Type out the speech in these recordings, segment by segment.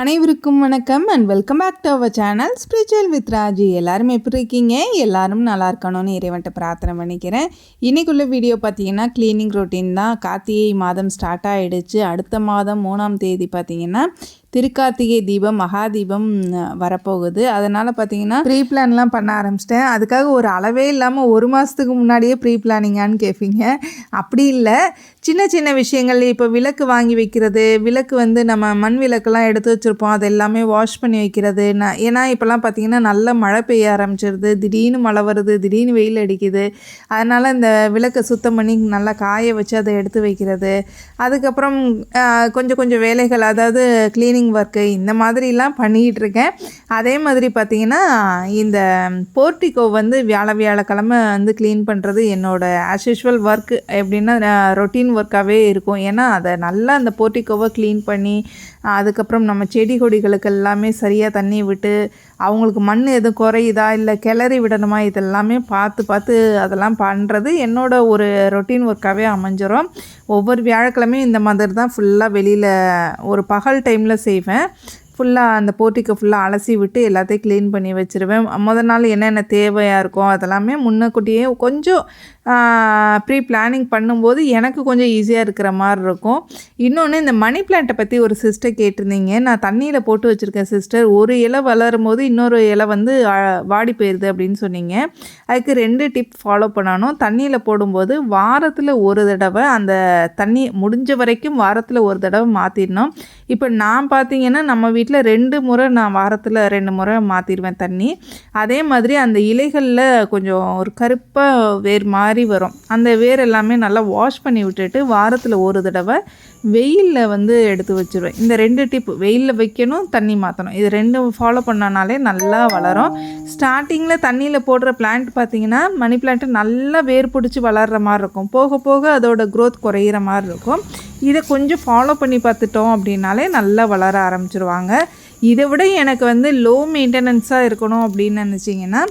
அனைவருக்கும் வணக்கம் and welcome back to our channel spiritual with Raji எல்லாரும் எப்படி இருக்கீங்க? எல்லாரும் நல்லா இருக்கணும்னு இறைவன்ட்ட பிரார்த்தனை பண்ணிக்கிறேன். இன்னைக்குள்ள வீடியோ பார்த்தீங்கன்னா க்ளீனிங் ரொட்டீன் தான். கார்த்திகை மாதம் ஸ்டார்ட் ஆகிடுச்சு அடுத்த மாதம் மூணாம் தேதி பார்த்தீங்கன்னா திருக்கார்த்திகை தீபம் மகா தீபம் வரப்போகுது. அதனால் பார்த்தீங்கன்னா ப்ரீ பிளான்லாம் பண்ண ஆரம்பிச்சிட்டேன். அதுக்காக ஒரு அளவே இல்லாமல் ஒரு மாதத்துக்கு முன்னாடியே ப்ரீ பிளானிங்கான்னு கேட்பீங்க அப்படி இல்லை. சின்ன சின்ன விஷயங்கள் இப்போ விளக்கு வாங்கி வைக்கிறது விளக்கு வந்து நம்ம மண் விளக்கெல்லாம் எடுத்து வச்சுருப்போம். அது எல்லாமே வாஷ் பண்ணி வைக்கிறது. நான் ஏன்னா இப்போல்லாம் பார்த்தீங்கன்னா நல்ல மழை பெய்ய ஆரம்பிச்சிருது. திடீர்னு மழை வருது திடீர்னு வெயில் அடிக்குது. அதனால் இந்த விளக்கை சுத்தம் பண்ணி நல்லா காய வச்சு அதை எடுத்து வைக்கிறது. அதுக்கப்புறம் கொஞ்சம் கொஞ்சம் வேலைகள் அதாவது க்ளீனிங் ஒர்க்கு இந்த மாதிரிலாம் பண்ணிக்கிட்டு இருக்கேன் அதே மாதிரி பார்த்தீங்கன்னா இந்த போர்ட்டிகோ வந்து வியாழ வியாழக்கிழமை வந்து க்ளீன் பண்ணுறது என்னோடய ஆஸ் யூஷுவல் ஒர்க்கு எப்படின்னா ரொட்டீன் ஒர்க்காகவே இருக்கும். ஏன்னா அதை நல்லா அந்த போர்ட்டிகோவை க்ளீன் பண்ணி அதுக்கப்புறம் நம்ம செடி கொடிகளுக்கு எல்லாமே சரியாக தண்ணி விட்டு அவங்களுக்கு மண் எதுவும் குறையுதா இல்லை கிளறி விடணுமா இதெல்லாமே பார்த்து பார்த்து அதெல்லாம் பண்ணுறது என்னோட ஒரு ரொட்டீன் ஒர்க்காகவே அமைஞ்சிரும். ஒவ்வொரு வியாழக்கிழமையும் இந்த மாதிரி தான் ஃபுல்லாக வெளியில் ஒரு பகல் டைமில் செய்வேன். ஃபுல்லாக அந்த போர்ட்டிக்கை ஃபுல்லாக அலசி விட்டு எல்லாத்தையும் க்ளீன் பண்ணி வச்சுருவேன். முதல் நாள் என்னென்ன தேவையாக இருக்கும் அதெல்லாமே முன்னக்கூட்டியே கொஞ்சம் ப்ரீ பிளானிங் பண்ணும்போது எனக்கு கொஞ்சம் ஈஸியாக இருக்கிற மாதிரி இருக்கும். இன்னொன்று இந்த மணி பிளான்ட்டை பற்றி ஒரு சிஸ்டர் கேட்டிருந்தீங்க. நான் தண்ணியில் போட்டு வச்சுருக்கேன் சிஸ்டர் ஒரு இலை வளரும் போது இன்னொரு இலை வந்து வாடி போயிடுது அப்படின்னு சொன்னீங்க. அதுக்கு ரெண்டு டிப் ஃபாலோ பண்ணணும். தண்ணியில் போடும்போது வாரத்தில் ஒரு தடவை அந்த தண்ணி முடிஞ்ச வரைக்கும் வாரத்தில் ஒரு தடவை மாற்றிடணும் இப்போ நான் பார்த்தீங்கன்னா நம்ம வீட்டில் வீட்டில் ரெண்டு முறை நான் வாரத்தில் ரெண்டு முறை மாற்றிடுவேன் தண்ணி. அதே மாதிரி அந்த இலைகளில் கொஞ்சம் ஒரு கருப்பாக வேர் மாதிரி வரும். அந்த வேர் எல்லாமே நல்லா வாஷ் பண்ணி விட்டுட்டு வாரத்தில் ஒரு தடவை வெயிலில் வந்து எடுத்து வச்சுருவேன். இந்த ரெண்டு டிப் வெயிலில் வைக்கணும் தண்ணி மாற்றணும் இது ரெண்டும் ஃபாலோ பண்ணனாலே நல்லா வளரும். ஸ்டார்டிங்கில் தண்ணியில் போடுற பிளான்ட் பார்த்தீங்கன்னா மணி பிளான்ட்டு நல்லா வேர் பிடிச்சி வளர்கிற மாதிரி இருக்கும். போக போக அதோட க்ரோத் குறையிற மாதிரி இருக்கும். இதை கொஞ்சம் ஃபாலோ பண்ணி பார்த்துட்டோம் அப்படின்னாலே நல்லா வளர ஆரம்பிச்சிருவாங்க. இதை விட எனக்கு வந்து லோ மெயின்டெனன்ஸாக இருக்கணும் அப்படின்னு நினச்சிங்கன்னா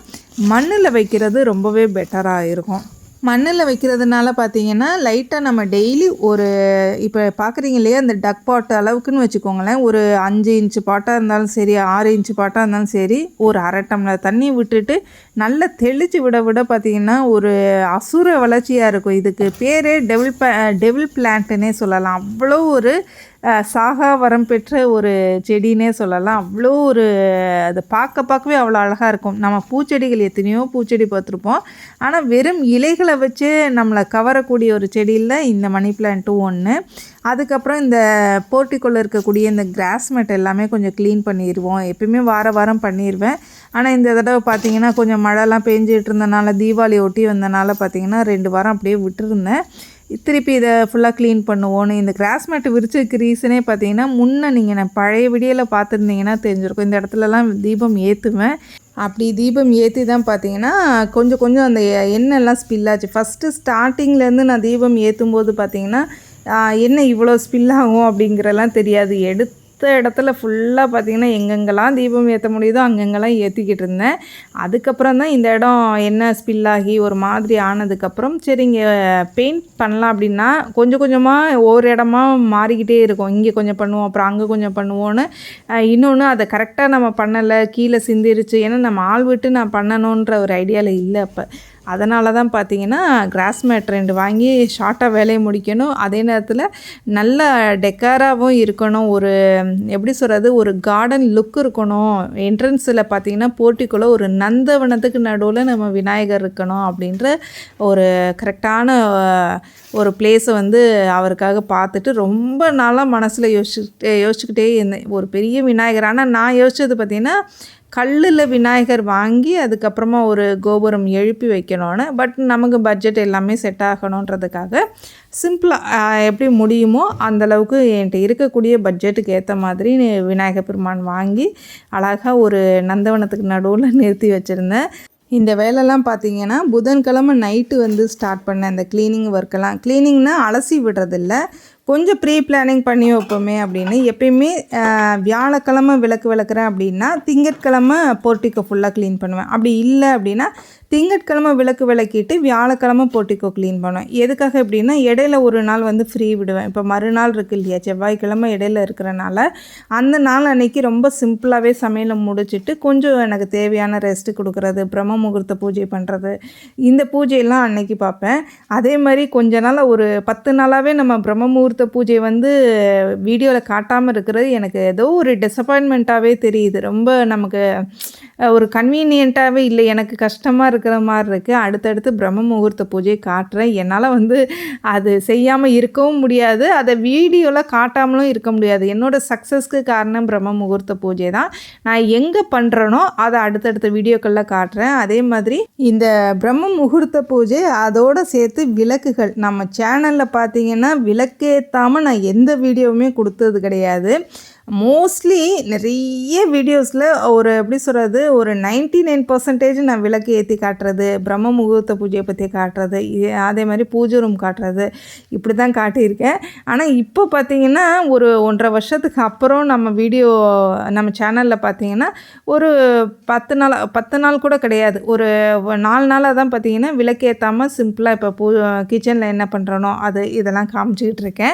மண்ணில் வைக்கிறது ரொம்பவே பெட்டராக இருக்கும். மண்ணில் வைக்கிறதுனால பார்த்தீங்கன்னா லைட்டாக நம்ம டெய்லி ஒரு இப்போ பார்க்குறீங்க இல்லையா அந்த டக் பாட் அளவுக்குன்னு வச்சுக்கோங்களேன். ஒரு அஞ்சு இன்ச்சு பாட்டாக இருந்தாலும் சரி ஆறு இன்ச்சு பாட்டாக இருந்தாலும் சரி ஒரு அரை டம்ளர் தண்ணி விட்டுட்டு நல்லா தெளித்து விட விட பார்த்தீங்கன்னா ஒரு அசுர வளர்ச்சியாக இருக்கும். இதுக்கு பேரே டெவில் டெவில் பிளான்ட்டுன்னே சொல்லலாம். அவ்வளோ ஒரு சாகா வரம் பெற்ற ஒரு செடினே சொல்லலாம். அவ்வளோ ஒரு அது பார்க்க பார்க்கவே அவ்வளோ அழகாக இருக்கும். நம்ம பூச்செடிகள் எத்தனையோ பூச்செடி பார்த்துருப்போம். ஆனால் வெறும் இலைகளை வச்சு நம்மளை கவரக்கூடிய ஒரு செடியில் இந்த மணி பிளான்ட்டும் ஒன்று அதுக்கப்புறம் இந்த போர்ட்டிக்குள்ளே இருக்கக்கூடிய இந்த கிராஸ் மேட் எல்லாமே கொஞ்சம் க்ளீன் பண்ணிடுவோம். எப்பயுமே வார வாரம் பண்ணிடுவேன். ஆனால் இந்த தடவை பார்த்திங்கன்னா கொஞ்சம் மழைலாம் பெஞ்சிட்டு இருந்தனால தீபாவளி ஒட்டி வந்தனால பார்த்தீங்கன்னா ரெண்டு வாரம் அப்படியே விட்டுருந்தேன். திருப்பி இதை ஃபுல்லாக க்ளீன் பண்ணுவோன்னு இந்த கிராஸ் மேட் விரிச்சதுக்கு ரீசனே பார்த்தீங்கன்னா முன்னே நீங்கள் நான் பழைய வீடியோவில் பார்த்துருந்தீங்கன்னா தெரிஞ்சிருக்கும். இந்த இடத்துலலாம் தீபம் ஏற்றுவேன் அப்படி தீபம் ஏற்றி தான் பார்த்தீங்கன்னா கொஞ்சம் கொஞ்சம் அந்த எண்ணெய்லாம் ஸ்பில் ஆச்சு. ஃபஸ்ட்டு ஸ்டார்டிங்லேருந்து நான் தீபம் ஏற்றும் போது பார்த்தீங்கன்னா என்ன இவ்வளோ ஸ்பில் ஆகும் அப்படிங்கிறலாம் தெரியாது. எடுத்து இடத்துல ஃபுல்லாக பார்த்தீங்கன்னா எங்கெங்கெல்லாம் தீபம் ஏற்ற முடியுதோ அங்கங்கெல்லாம் ஏற்றிக்கிட்டு இருந்தேன். அதுக்கப்புறம் தான் இந்த இடம் என்ன ஸ்பில் ஆகி ஒரு மாதிரி ஆனதுக்கப்புறம் சரி இங்கே பெயிண்ட் பண்ணலாம் அப்படின்னா கொஞ்சம் கொஞ்சமாக ஒவ்வொரு இடமா மாறிக்கிட்டே இருக்கும். இங்கே கொஞ்சம் பண்ணுவோம் அப்புறம் அங்கே கொஞ்சம் பண்ணுவோன்னு இன்னொன்று அதை கரெக்டாக நம்ம பண்ணலை கீழே சிந்திருச்சு. ஏன்னா நம்ம ஆள் விட்டு நான் பண்ணணுன்ற ஒரு ஐடியாவில் இல்லை அப்போ. அதனால தான் பார்த்தீங்கன்னா கிராஸ் மேட் ரெண்டு வாங்கி ஷார்ட்டாக வேலையை முடிக்கணும். அதே நேரத்தில் நல்ல டெக்காராகவும் இருக்கணும். ஒரு எப்படி சொல்கிறது ஒரு கார்டன் லுக் இருக்கணும். என்ட்ரன்ஸில் பார்த்தீங்கன்னா போர்ட்டிக்குள்ளே ஒரு நந்தவனத்துக்கு நடுவில் நம்ம விநாயகர் இருக்கணும் அப்படின்ற ஒரு கரெக்டான ஒரு பிளேஸை வந்து அவருக்காக பார்த்துட்டு ரொம்ப நாளாக மனசில் யோசிச்சுக்கிட்டே யோசிச்சுக்கிட்டே இருந்தேன். ஒரு பெரிய விநாயகர். ஆனால் நான் யோசித்தது பார்த்திங்கன்னா கல்லில் விநாயகர் வாங்கி அதுக்கப்புறமா ஒரு கோபுரம் எழுப்பி வைக்கணும்னு. பட் நமக்கு பட்ஜெட் எல்லாமே செட் ஆகணுன்றதுக்காக சிம்பிளாக எப்படி முடியுமோ அந்தளவுக்கு என்கிட்ட இருக்கக்கூடிய பட்ஜெட்டுக்கு ஏற்ற மாதிரி விநாயகர் பெருமான் வாங்கி அழகாக ஒரு நந்தவனத்துக்கு நடுவில் நிறுத்தி வச்சுருந்தேன். இந்த வேலைலாம் பார்த்தீங்கன்னா புதன்கிழமை நைட்டு வந்து ஸ்டார்ட் பண்ணேன். இந்த க்ளீனிங் ஒர்க்கெல்லாம் க்ளீனிங்னால் அலசி விடுறதில்ல. கொஞ்சம் ப்ரீ பிளானிங் பண்ணி வைப்போமே அப்படின்னு. எப்பயுமே வியாழக்கிழமை விளக்கு விளக்குறேன் அப்படின்னா திங்கட்கிழமை போர்ட்டிக்கோ ஃபுல்லாக க்ளீன் பண்ணுவேன். அப்படி இல்லை அப்படின்னா திங்கட்கிழமை விளக்கு விளக்கிட்டு வியாழக்கிழமை போர்ட்டிக்கோ க்ளீன் பண்ணுவேன். எதுக்காக எப்படின்னா இடையில ஒரு நாள் வந்து ஃப்ரீ விடுவேன். இப்போ மறுநாள் இருக்கு இல்லையா செவ்வாய்க்கிழமை இடையில இருக்கிறனால அந்த நாள் அன்னைக்கு ரொம்ப சிம்பிளாகவே சமையலை முடிச்சிட்டு கொஞ்சம் எனக்கு தேவையான ரெஸ்ட்டு கொடுக்குறது பிரம்ம முகூர்த்த பூஜை பண்ணுறது இந்த பூஜையெல்லாம் அன்னைக்கு பார்ப்பேன். அதே மாதிரி கொஞ்ச நாள் ஒரு பத்து நாளாகவே நம்ம பிரம்ம முகூர்த்த பூஜை வந்து வீடியோவில் காட்டாமல் இருக்கிறது. எனக்கு ஏதோ ஒரு டிசப்பாயின்மெண்ட்டாகவே தெரியுது. ரொம்ப நமக்கு ஒரு கன்வீனியண்ட்டாகவே இல்லை. எனக்கு கஷ்டமாக இருக்கிற மாதிரி இருக்குது அடுத்தடுத்து பிரம்ம முகூர்த்த பூஜை காட்டுறேன். என்னால் வந்து அது செய்யாமல் இருக்கவும் முடியாது. அதை வீடியோவில் காட்டாமலும் இருக்க முடியாது. என்னோடய சக்ஸஸ்க்கு காரணம் பிரம்ம முகூர்த்த பூஜை தான். நான் எங்கே பண்ணுறேனோ அதை அடுத்தடுத்த வீடியோக்களில் காட்டுறேன். அதே மாதிரி இந்த பிரம்ம முகூர்த்த பூஜை அதோடு சேர்த்து விளக்குகள். நம்ம சேனலில் பார்த்தீங்கன்னா ஏற்றாமல் நான் எந்த வீடியோவுமே கொடுத்தது கிடையாது. மோஸ்ட்லி நிறைய வீடியோஸில் ஒரு எப்படி சொல்கிறது ஒரு 99% நைன் பர்சன்டேஜ் நான் விளக்கு ஏற்றி காட்டுறது பிரம்ம முகூர்த்த பூஜையை பற்றி காட்டுறது அதே மாதிரி பூஜை ரூம் காட்டுறது இப்படி தான் காட்டியிருக்கேன். ஆனால் இப்போ பார்த்தீங்கன்னா ஒரு ஒன்றரை வருஷத்துக்கு அப்புறம் நம்ம வீடியோ நம்ம சேனலில் பார்த்தீங்கன்னா ஒரு பத்து நாள் பத்து நாள் கூட கிடையாது. ஒரு நாலு நாளாக தான் பார்த்தீங்கன்னா விளக்கேற்றாமல் சிம்பிளாக இப்போ பூ கிச்சனில் என்ன பண்ணுறனோ அது இதெல்லாம் காமிச்சிக்கிட்டு இருக்கேன்.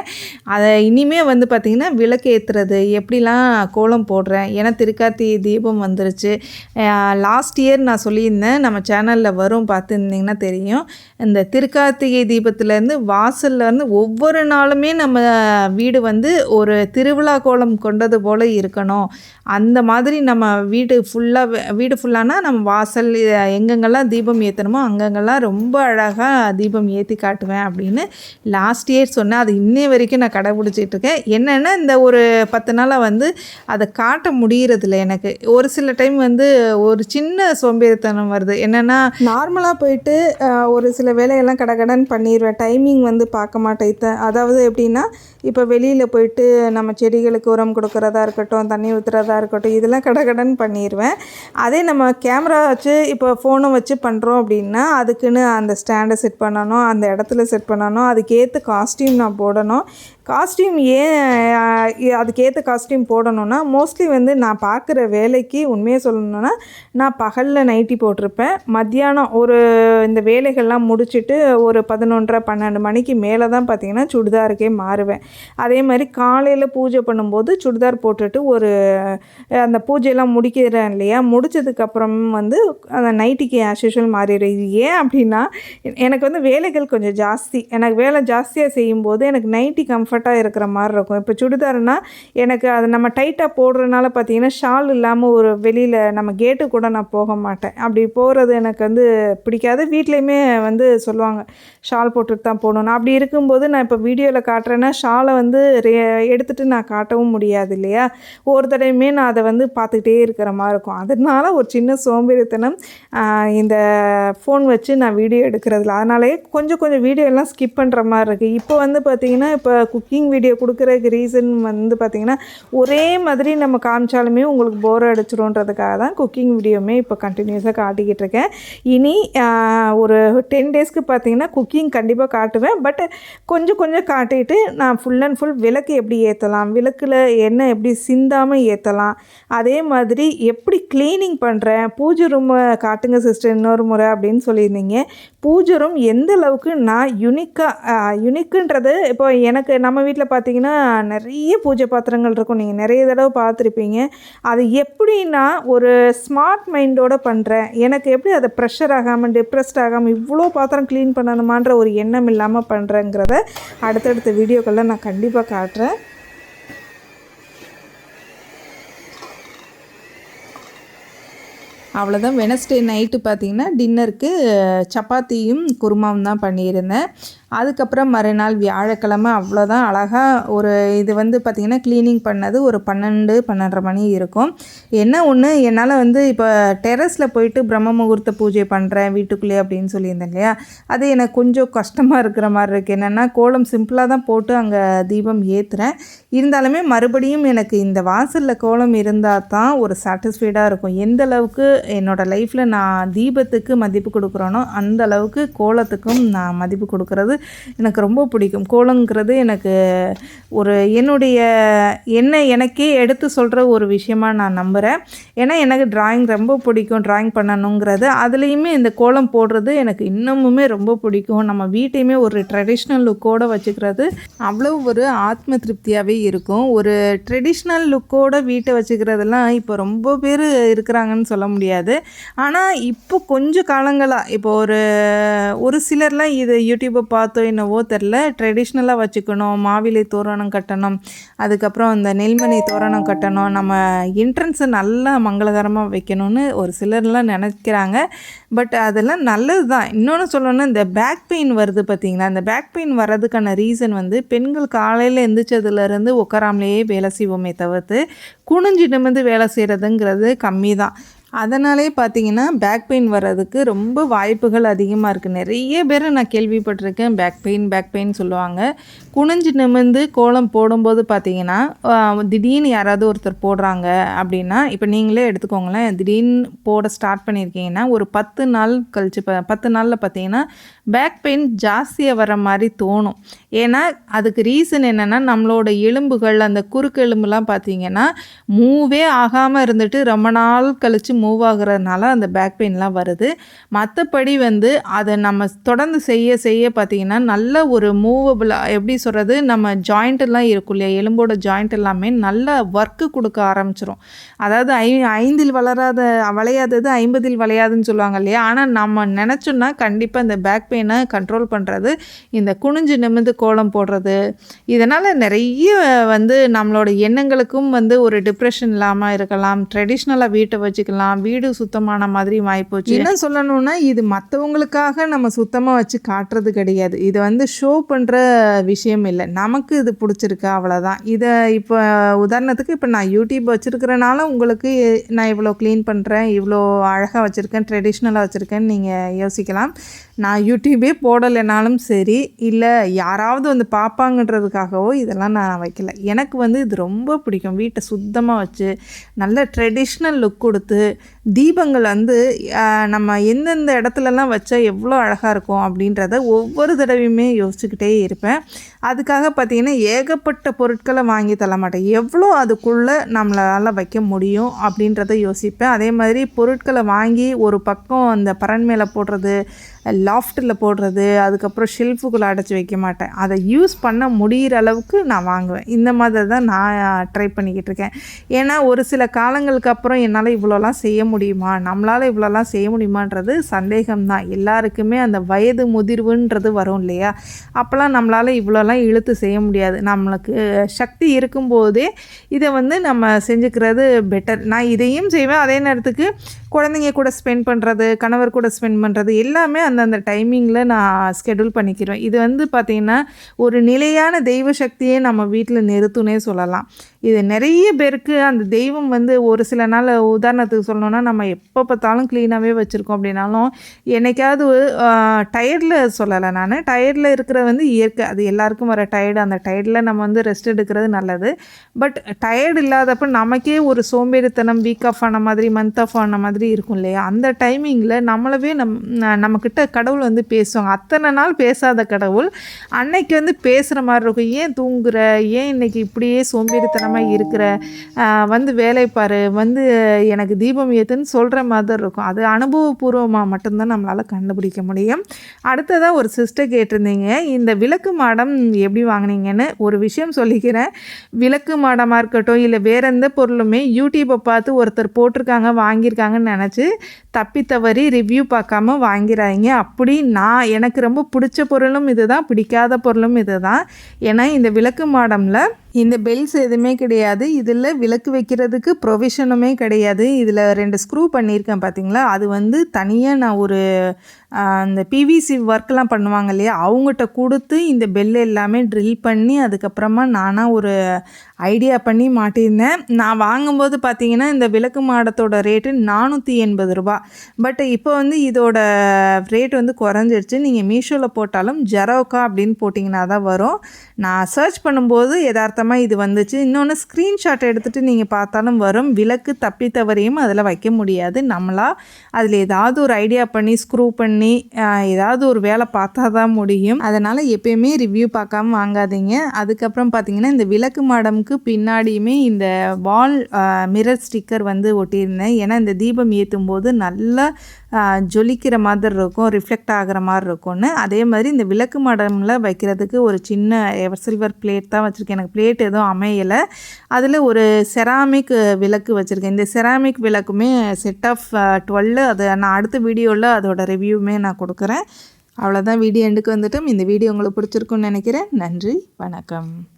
அதை இனிமே வந்து பார்த்திங்கன்னா விளக்கு ஏற்றுறது எப்படிலாம் கோலம் போடுறேன் ஏன்னா திருக்கார்த்திகை தீபம் வந்துருச்சு. லாஸ்ட் இயர் நான் சொல்லியிருந்தேன் நம்ம சேனலில் வரும் பார்த்துருந்தீங்கன்னா தெரியும். இந்த திருக்கார்த்திகை தீபத்துலேருந்து வாசல்லேருந்து ஒவ்வொரு நாளுமே நம்ம வீடு வந்து ஒரு திருவிழா கோலம் கொண்டது போல் இருக்கணும். அந்த மாதிரி நம்ம வீடு ஃபுல்லாக வீடு ஃபுல்லானா நம்ம வாசல் எங்கெங்கெல்லாம் தீபம் ஏற்றணுமோ அங்கங்கெல்லாம் ரொம்ப அழகாக தீபம் ஏற்றி காட்டுவேன் அப்படின்னு லாஸ்ட் இயர் சொன்னேன். அது இன்னும் வரைக்கும் நான் கடைபிடிச்சிட்டு இருக்கேன் என்னென்னா இந்த ஒரு பத்து நாளாக வந்து அதை காட்ட முடியறதில்ல எனக்கு. ஒரு சில டைம் வந்து ஒரு சின்ன சோம்பேறித்தனம் வருது. என்னென்னா நார்மலாக போயிட்டு ஒரு சில வேலையெல்லாம் கடகடன் பண்ணிடுவேன். டைமிங் வந்து பார்க்க மாட்டேன். அதாவது எப்படின்னா இப்போ வெளியில் போயிட்டு நம்ம செடிகளுக்கு உரம் கொடுக்குறதா இருக்கட்டும் தண்ணி ஊற்றுறதா இருக்கட்டும் இதெல்லாம் கடகடன் பண்ணிடுவேன். அதே நம்ம கேமரா வச்சு இப்போ ஃபோனை வச்சு பண்ணுறோம் அப்படின்னா அதுக்குன்னு அந்த ஸ்டாண்டை செட் பண்ணணும் அந்த இடத்துல செட் பண்ணணும் அதுக்கேற்ற காஸ்டியூம் நான் போடணும். ¿no? காஸ்டியூம் ஏன் அதுக்கேற்ற காஸ்டியூம் போடணும்னா மோஸ்ட்லி வந்து நான் பார்க்குற வேலைக்கு உண்மையை சொல்லணும்னா நான் பகலில் நைட்டி போட்டிருப்பேன். மத்தியானம் ஒரு இந்த வேலைகள்லாம் முடிச்சுட்டு ஒரு பதினொன்றரை பன்னெண்டு மணிக்கு மேலே தான் பார்த்தீங்கன்னா சுடிதாருக்கே மாறுவேன். அதே மாதிரி காலையில் பூஜை பண்ணும்போது சுடிதார் போட்டுட்டு ஒரு அந்த பூஜையெல்லாம் முடிக்கிறேன் இல்லையா? முடிச்சதுக்கப்புறம் வந்து அந்த நைட்டிக்கு ஆஸ் யூஷுவல் மாறிடுறேன் இது ஏன் அப்படின்னா எனக்கு வந்து வேலைகள் கொஞ்சம் ஜாஸ்தி. எனக்கு வேலை ஜாஸ்தியாக செய்யும்போது எனக்கு நைட்டி கம்ஃபர்ட் கம்ஃபர்ட்டாக இருக்கிற மாதிரி இருக்கும். இப்போ சுடிதார்னால் எனக்கு அது நம்ம டைட்டாக போடுறதுனால பார்த்தீங்கன்னா ஷால் இல்லாமல் ஒரு வெளியில் நம்ம கேட்டு கூட நான் போக மாட்டேன். அப்படி போகிறது எனக்கு வந்து பிடிக்காது. வீட்லேயுமே வந்து சொல்லுவாங்க ஷால் போட்டுட்டு தான் போகணும் அப்படி இருக்கும்போது நான் இப்போ வீடியோவில் காட்டுறேன்னா ஷாலை வந்து ரே எடுத்துகிட்டு நான் காட்டவும் முடியாது இல்லையா? ஒரு தடவையுமே நான் அதை வந்து பார்த்துக்கிட்டே இருக்கிற மாதிரி இருக்கும். அதனால ஒரு சின்ன சோம்பேறித்தனம் இந்த ஃபோன் வச்சு நான் வீடியோ எடுக்கிறதுல. அதனாலே கொஞ்சம் கொஞ்சம் வீடியோ எல்லாம் ஸ்கிப் பண்ணுற மாதிரி இருக்குது இப்போ வந்து பார்த்திங்கன்னா இப்போ குக் குக்கிங் வீடியோ கொடுக்குறதுக்கு ரீசன் வந்து பார்த்திங்கன்னா ஒரே மாதிரி நம்ம காமிச்சாலுமே உங்களுக்கு போர் அடிச்சிருன்றதுக்காக தான் குக்கிங் வீடியோமே இப்போ கண்டினியூஸாக காட்டிக்கிட்டு இருக்கேன். இனி ஒரு டென் டேஸ்க்கு பார்த்தீங்கன்னா குக்கிங் கண்டிப்பாக காட்டுவேன். பட் கொஞ்சம் கொஞ்சம் காட்டிட்டு நான் ஃபுல் அண்ட் ஃபுல் விளக்கு எப்படி ஏற்றலாம் விளக்கில் எண்ணெய் எப்படி சிந்தாமல் ஏற்றலாம் அதே மாதிரி எப்படி க்ளீனிங் பண்ணுறேன் பூஜை ரூமை காட்டுங்க சிஸ்டர் இன்னொரு முறை அப்படின்னு சொல்லியிருந்தீங்க. பூஜை ரூம் எந்த அளவுக்கு நான் யுனிக்காக யுனிக்குன்றது இப்போ எனக்கு நான் நம்ம வீட்டில் பார்த்தீங்கன்னா நிறைய பூஜை பாத்திரங்கள் இருக்கும். நீங்கள் நிறைய தடவை பார்த்துருப்பீங்க. அது எப்படின்னா ஒரு ஸ்மார்ட் மைண்டோட பண்ணுறேன் எனக்கு எப்படி அதை ப்ரெஷர் ஆகாமல் டிப்ரெஸ்ட் ஆகாமல் இவ்வளோ பாத்திரம் க்ளீன் பண்ணணுமான்ற ஒரு எண்ணம் இல்லாமல் பண்ணுறேங்கிறத அடுத்தடுத்த வீடியோக்களில் நான் கண்டிப்பாக காட்டுறேன். அவ்வளோதான் வெனஸ்டே நைட்டு பார்த்தீங்கன்னா டின்னருக்கு சப்பாத்தியும் குருமாவும் தான் பண்ணியிருந்தேன். அதுக்கப்புறம் மறுநாள் வியாழக்கிழமை அவ்வளோதான். அழகாக ஒரு இது வந்து பார்த்திங்கன்னா க்ளீனிங் பண்ணது ஒரு பன்னெண்டு பன்னெண்டரை மணி இருக்கும். என்ன ஒன்று என்னால் வந்து இப்போ டெரஸில் போயிட்டு பிரம்ம முகூர்த்த பூஜை பண்ணுறேன் வீட்டுக்குள்ளேயே அப்படின்னு சொல்லியிருந்தேன் இல்லையா? அது எனக்கு கொஞ்சம் கஷ்டமாக இருக்கிற மாதிரி இருக்குது என்னென்னா கோலம் சிம்பிளாக தான் போட்டு அங்கே தீபம் ஏற்றுறேன் இருந்தாலுமே மறுபடியும் எனக்கு இந்த வாசலில் கோலம் இருந்தால் தான் ஒரு சாட்டிஸ்ஃபைடாக இருக்கும். எந்த அளவுக்கு என்னோடய லைஃப்பில் நான் தீபத்துக்கு மதிப்பு கொடுக்குறேனோ அந்த அளவுக்கு கோலத்துக்கும் நான் மதிப்பு கொடுக்குறது எனக்கு ரொம்ப பிடிக்கும். கோலங்கிறது எனக்கு ஒரு என்னுடைய என்ன எனக்கே எடுத்து சொல்கிற ஒரு விஷயமா நான் நம்புகிறேன் ஏன்னா எனக்கு டிராயிங் ரொம்ப பிடிக்கும். டிராயிங் பண்ணணுங்கிறது. அதுலேயுமே இந்த கோலம் போடுறது எனக்கு இன்னமுமே ரொம்ப பிடிக்கும். நம்ம வீட்டையுமே ஒரு ட்ரெடிஷ்னல் லுக்கோடு வச்சுக்கிறது அவ்வளோ ஒரு ஆத்ம திருப்தியாகவே இருக்கும். ஒரு ட்ரெடிஷ்னல் லுக்கோட வீட்டை வச்சுக்கிறதெல்லாம் இப்போ ரொம்ப பேர் இருக்கிறாங்கன்னு சொல்ல முடியாது. ஆனால் இப்போ கொஞ்சம் காலங்களாக இப்போ ஒரு ஒரு சிலர்லாம் இதை யூடியூப்பை பார்த்து என்னவோ தெரில. ட்ரெடிஷ்னலாக வச்சுக்கணும். மாவிலை தோரணம் கட்டணும். அதுக்கப்புறம் இந்த நெல்மணி தோரணம் கட்டணும். நம்ம என்ட்ரன்ஸை நல்லா மங்களகரமாக வைக்கணும்னு ஒரு சிலர்லாம் நினைக்கிறாங்க. பட் அதெல்லாம் நல்லது தான் இன்னொன்று சொல்லணும்னா இந்த பேக் பெயின் வருது பார்த்தீங்களா? இந்த பேக் பெயின் வர்றதுக்கான ரீசன் வந்து பெண்கள் காலையில் எந்திரிச்சதுலேருந்து உட்காராமலேயே வேலை செய்வோமே தவிர்த்து குனிஞ்சு நிமிர்ந்து வேலை செய்கிறதுங்கிறது கம்மி தான் அதனாலே பார்த்தீங்கன்னா பேக் பெயின் வர்றதுக்கு ரொம்ப வாய்ப்புகள் அதிகமாக இருக்குது நிறைய பேர் நான் கேள்விப்பட்டிருக்கேன். பேக் பெயின் பேக் பெயின் சொல்லுவாங்க. குனிஞ்சு நிமிர்ந்து கோலம் போடும்போது பார்த்தீங்கன்னா திடீர்னு யாராவது ஒருத்தர் போடுறாங்க அப்படின்னா இப்போ நீங்களே எடுத்துக்கோங்களேன். திடீர்னு போட ஸ்டார்ட் பண்ணியிருக்கீங்கன்னா ஒரு பத்து நாள் கழிச்சு ப பத்து நாளில் பார்த்தீங்கன்னா பேக் பெயின் ஜாஸ்தியாக வர மாதிரி தோணும். ஏன்னா அதுக்கு ரீசன் என்னென்னா நம்மளோட எலும்புகள் அந்த குறுக்கு எலும்புலாம் பார்த்தீங்கன்னா மூவே ஆகாமல் இருந்துட்டு ரொம்ப நாள் கழித்து மூவ் ஆகுறதுனால அந்த பேக் பெயின்லாம் வருது. மற்றபடி வந்து அதை நம்ம தொடர்ந்து செய்ய செய்ய பார்த்தீங்கன்னா நல்ல ஒரு மூவபிளாக எப்படி சொல்கிறது நம்ம ஜாயிண்ட்டெல்லாம் இருக்கும் இல்லையா எலும்போட ஜாயிண்ட் எல்லாமே நல்ல ஒர்க்கு கொடுக்க ஆரம்பிச்சிரும். அதாவது ஐ ஐந்தில் வளராத வளையாதது ஐம்பதில் வளையாதுன்னு சொல்லுவாங்க இல்லையா ஆனால் நம்ம நினச்சோன்னா கண்டிப்பாக இந்த பேக் பெயினை கண்ட்ரோல் பண்ணுறது இந்த குனிஞ்சு நிமிர்ந்து கோலம் போடுறது. இதனால் நிறைய வந்து நம்மளோட எண்ணங்களுக்கும் வந்து ஒரு டிப்ரெஷன் இல்லாமல் இருக்கலாம். ட்ரெடிஷ்னலாக வீட்டை வச்சுக்கலாம். வீடு சுத்தமான மாதிரி வாய்ப்போச்சு என்ன சொல்லணும்னா இது மற்றவங்களுக்காக நம்ம சுத்தமாக வச்சு காட்டுறது கிடையாது. இது வந்து ஷோ பண்ணுற விஷயம் இல்லை. நமக்கு இது பிடிச்சிருக்கு அவ்வளோதான் இதை இப்போ உதாரணத்துக்கு இப்போ நான் யூடியூப் வச்சுருக்கிறனால உங்களுக்கு நான் இவ்வளோ க்ளீன் பண்ணுறேன் இவ்வளோ அழகாக வச்சுருக்கேன் ட்ரெடிஷ்னலாக வச்சுருக்கேன்னு நீங்கள் யோசிக்கலாம். நான் யூடியூபே போடலைனாலும் சரி இல்லை யாராவது வந்து பார்ப்பாங்கன்றதுக்காகவோ இதெல்லாம் நான் வைக்கல. எனக்கு வந்து இது ரொம்ப பிடிக்கும். வீட்டை சுத்தமாக வச்சு நல்ல ட்ரெடிஷ்னல் லுக் கொடுத்து தீபங்கள் வந்து நம்ம எந்தெந்த இடத்துலலாம் வச்சா எவ்வளோ அழகாக இருக்கும் அப்படின்றத ஒவ்வொரு தடவையுமே யோசிச்சுக்கிட்டே இருப்பேன். அதுக்காக பார்த்தீங்கன்னா ஏகப்பட்ட பொருட்களை வாங்கி தள்ள மாட்டேன். எவ்வளோ அதுக்குள்ளே நம்மளால் வைக்க முடியும் அப்படின்றத யோசிப்பேன். அதே மாதிரி பொருட்களை வாங்கி ஒரு பக்கம் அந்த பரன் மேலே போடுறது லாஃப்ட்டில் போடுறது அதுக்கப்புறம் ஷெல்ஃபுக்குள்ளே அடைச்சி வைக்க மாட்டேன். அதை யூஸ் பண்ண முடிகிற அளவுக்கு நான் வாங்குவேன். இந்த மாதிரி தான் நான் ட்ரை பண்ணிக்கிட்டு இருக்கேன். ஏன்னா ஒரு சில காலங்களுக்கு அப்புறம் என்னால் இவ்வளோலாம் செய்ய முடியுமா? நம்மளால் இவ்வளோலாம் செய்ய முடியுமான்றது சந்தேகம்தான். எல்லாருக்குமே அந்த வயது முதிர்வுன்றது வரும் இல்லையா? அப்போல்லாம் நம்மளால் இவ்வளோலாம் இழுத்து செய்ய முடியாது. நம்மளுக்கு சக்தி இருக்கும்போதே இதை வந்து நம்ம செஞ்சுக்கிறது பெட்டர் நான் இதையும் செய்வேன். அதே நேரத்துக்கு குழந்தைங்க கூட ஸ்பெண்ட் பண்ணுறது கணவர் கூட ஸ்பெண்ட் பண்ணுறது எல்லாமே அந்தந்த டைமிங்கில் நான் ஸ்கெடியூல் பண்ணிக்கிறேன். இது வந்து பார்த்திங்கன்னா ஒரு நிலையான தெய்வ சக்தியே நம்ம வீட்டில் நிறுத்துனே சொல்லலாம். இது நிறைய பேருக்கு அந்த தெய்வம் வந்து ஒரு சில நாள் உதாரணத்துக்கு சொல்லணும்னா நம்ம எப்போ பார்த்தாலும் க்ளீனாகவே வச்சுருக்கோம் அப்படின்னாலும் என்னைக்காவது டயர்டில் சொல்லலை நான். டயர்டில் இருக்கிறது வந்து இயற்கை. அது எல்லாருக்கும் வர டயர்டு அந்த டயர்டில் நம்ம வந்து ரெஸ்ட் எடுக்கிறது நல்லது. பட் டயர்டு இல்லாதப்ப நமக்கே ஒரு சோம்பேறித்தனம் வீக் ஆஃப் ஆன மாதிரி மந்த் ஆஃப் ஆன மாதிரி இருக்கும் இல்லையா? அந்த டைமிங்கில் நம்மளவே நம் நம்மக்கிட்ட கடவுள் வந்து பேசுவாங்க. அத்தனை நாள் பேசாத கடவுள் அன்னைக்கு வந்து பேசுகிற மாதிரி இருக்கும். ஏன் தூங்குற? ஏன் இன்னைக்கு இப்படியே சோம்பேறித்தனமாக இருக்கிற? வந்து வேலை பாரு. வந்து எனக்கு தீபம் ஏற்றுன்னு சொல்கிற மாதிரி இருக்கும். அது அனுபவபூர்வமாக மட்டும்தான் நம்மளால் கண்டுபிடிக்க முடியும். அடுத்ததாக ஒரு சிஸ்டர் கேட்டிருந்தீங்க. இந்த விளக்கு மாடம் எப்படி வாங்குனீங்கன்னு ஒரு விஷயம் சொல்லிக்கிறேன். விளக்கு மாடமாக இருக்கட்டும் இல்லை வேற எந்த பொருளுமே யூடியூப்பை பார்த்து ஒருத்தர் போட்டிருக்காங்க வாங்கியிருக்காங்கன்னு நினச்சி தப்பி தவறி ரிவ்யூ பார்க்காம வாங்கிறாங்க. அப்படி நான் எனக்கு ரொம்ப பிடிச்ச பொருளும் இதுதான் பிடிக்காத பொருளும் இதுதான். ஏன்னா இந்த விளக்கு மாடமில் இந்த பெல்ஸ் எதுவுமே கிடையாது. இதில் விளக்கு வைக்கிறதுக்கு ப்ரொவிஷனுமே கிடையாது. இதில் ரெண்டு ஸ்க்ரூ பண்ணியிருக்கேன் பார்த்தீங்களா? அது வந்து தனியாக நான் ஒரு அந்த பிவிசி ஒர்க்லாம் பண்ணுவாங்க இல்லையா? அவங்ககிட்ட கொடுத்து இந்த பெல் எல்லாமே ட்ரில் பண்ணி அதுக்கப்புறமா நானாக ஒரு ஐடியா பண்ணி மாட்டியிருந்தேன். நான் வாங்கும்போது பார்த்தீங்கன்னா இந்த விளக்கு மாடத்தோட ரேட்டு நானூற்றி எண்பது ரூபா. பட் இப்போ வந்து இதோட ரேட் வந்து குறைஞ்சிருச்சு. நீங்கள் மீஷோவில் போட்டாலும் ஜெரோக்கா அப்படின்னு போட்டிங்கன்னா தான் வரும். நான் சர்ச் பண்ணும்போது எதார்த்த யதார்த்தமாக இது வந்துச்சு. இன்னொன்று ஸ்க்ரீன்ஷாட் எடுத்துகிட்டு நீங்கள் பார்த்தாலும் வரும். விளக்கு தப்பி தவறையும் அதில் வைக்க முடியாது. நம்மளா அதில் ஏதாவது ஒரு ஐடியா பண்ணி ஸ்க்ரூ பண்ணி ஏதாவது ஒரு வேலை பார்த்தா தான் முடியும். அதனால் எப்பயுமே ரிவ்யூ பார்க்காம வாங்காதீங்க. அதுக்கப்புறம் பார்த்தீங்கன்னா இந்த விளக்கு மாடம்க்கு பின்னாடியுமே இந்த வால் மிரர் ஸ்டிக்கர் வந்து ஒட்டியிருந்தேன். ஏன்னா இந்த தீபம் ஏற்றும் போது நல்லா ஜொலிக்கிற மாதிரி இருக்கும் ரிஃப்ளெக்ட் ஆகிற மாதிரி இருக்கும்னு. அதே மாதிரி இந்த விளக்கு மடமில் வைக்கிறதுக்கு ஒரு சின்ன சில்வர் பிளேட் தான் வச்சுருக்கேன். எனக்கு பிளேட் எதுவும் அமையலை. அதில் ஒரு செராமிக் விளக்கு வச்சுருக்கேன். இந்த செராமிக் விளக்குமே செட் ஆஃப் டுவெல் அது நான் அடுத்த வீடியோவில் அதோட ரிவ்யூமே நான் கொடுக்குறேன். அவ்வளோதான் வீடியோ எண்டுக்கு வந்துட்டும். இந்த வீடியோ உங்களுக்கு பிடிச்சிருக்குன்னு நினைக்கிறேன். நன்றி. வணக்கம்.